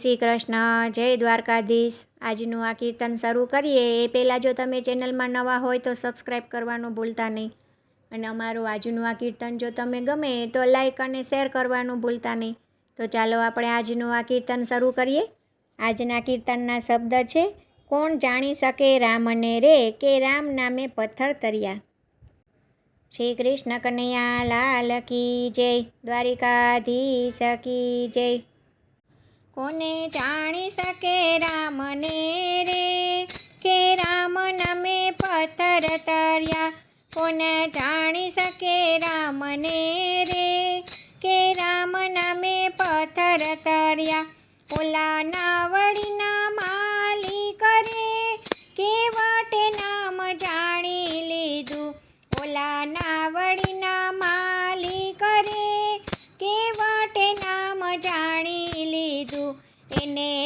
શ્રી કૃષ્ણ જય દ્વારકાધીશ. આજનું આ કીર્તન શરૂ કરીએ. એ પહેલાં જો તમે ચેનલમાં નવા હોય તો સબસ્ક્રાઈબ કરવાનું ભૂલતા નહીં. અને અમારું આજનું આ કીર્તન જો તમે ગમે તો લાઈક અને શેર કરવાનું ભૂલતા નહીં. તો ચાલો આપણે આજનું આ કીર્તન શરૂ કરીએ. આજના કીર્તનના શબ્દ છે, કોણ જાણી શકે રામને રે કે રામ નામે પથ્થર તર્યા? શ્રી કૃષ્ણ કનૈયા લાલ કી જય. દ્વારિકાધીશ કી જય. કોને જાણી શકે રામને રે? કે રામ નમે પથ્થર તર્યા કોને જાણી શકે રામને રે? કે રામ નમે પથ્થર તર્યા ઓલા નાવડીના કરે કે વાટે નામ જાણી લીધું? ઓલા નાવડીના માલિક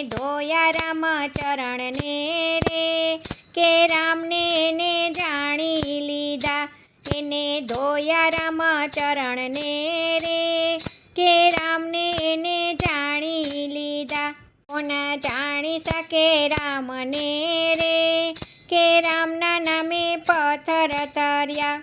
ધોયા રામ ચરણને રે, કે રામને એને જાણી લીધા. એને ધોયા રામ ચરણને રે, કે રામને એને જાણી લીધા. કોણ જાણી શકે રામને રે, કે રામના નામે પથ્થર તર્યા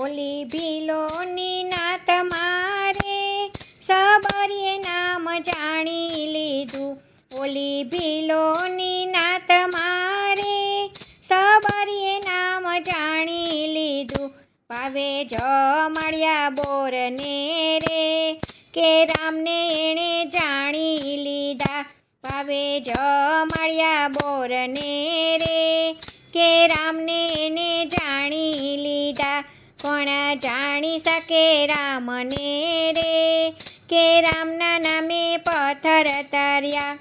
ઓલી ભીલોની નાત મારે, સબરીએ નામ જાણી લીધું. ઓલી ભીલોની નાત મારે, સબરીએ નામ જાણી લીધું. ભાવે જમળ્યા બોરને રે, કે રામને એણે જાણી લીધા. ભાવે જમળ્યા બોરને રે, કે રામને એને જાણી લીધા. કોણ જાણી શકે રામને રે, કે રામના નામે પથ્થર તર્યા.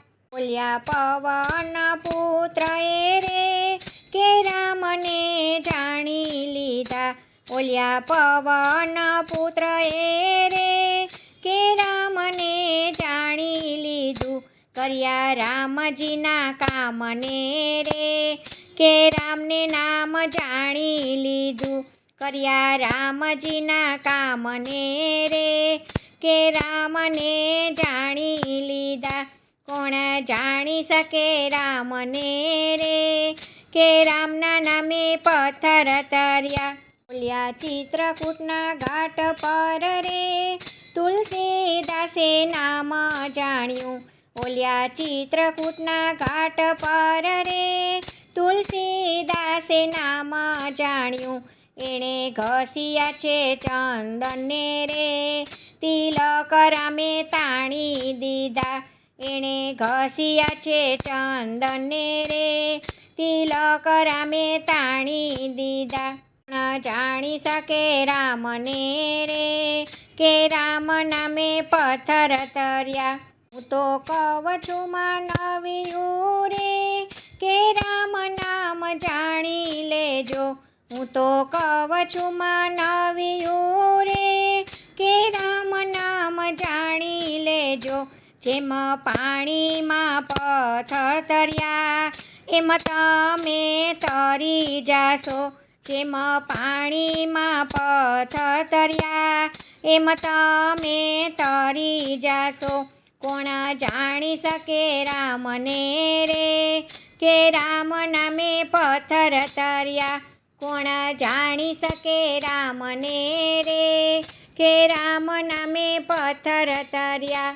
બોલ્યા પવન પુત્ર એ રે કે રામને જાણી લીધા. ઓલ્યા પવન પુત્ર એ રે કે રામને જાણી લીધું. કર્યા રામજીના કામને રે કે રામને નામ જાણી લીધું. કર્યા રામજીના કામને રે કે રામને જાણી લીધા. કોણ જાણી શકે રામને રે? કે રામના નામે પથ્થર તર્યા? બોલ્યા, ચિત્રકૂટના ઘાટ પર રે. તુલસીદાસે નામ જાણ્યું. બોલ્યા, ચિત્રકૂટના ઘાટ પર રે. તુલસીદાસે નામ જાણ્યું. એણે ઘસ્યા છે ચંદને રે. તિલક રામે તાણી દીધા. એણે ઘસ્યા છે ચંદને રે. તિલક રામે તાણી દીધા. જાણી શકે રામને રે. કે રામ નામે પથ્થર તર્યા. હું તો કવ છું, માનવ્યું રે. કે રામ નામ જાણી લેજો. હું તો કવ છું, માનવ્યું રે. કે રામ નામ જાણી લેજો. જેમ પાણીમાં પથ્થર તર્યા એમ તમે તરી જાશો. જેમ પાણીમાં પથ્થર તર્યા એમ તમે તરી જાશો. કોણ જાણી શકે રામને રે કે રામ નામે પથ્થર તર્યા કોણ જાણી શકે રામને રે કે રામ નામે પથ્થર તર્યા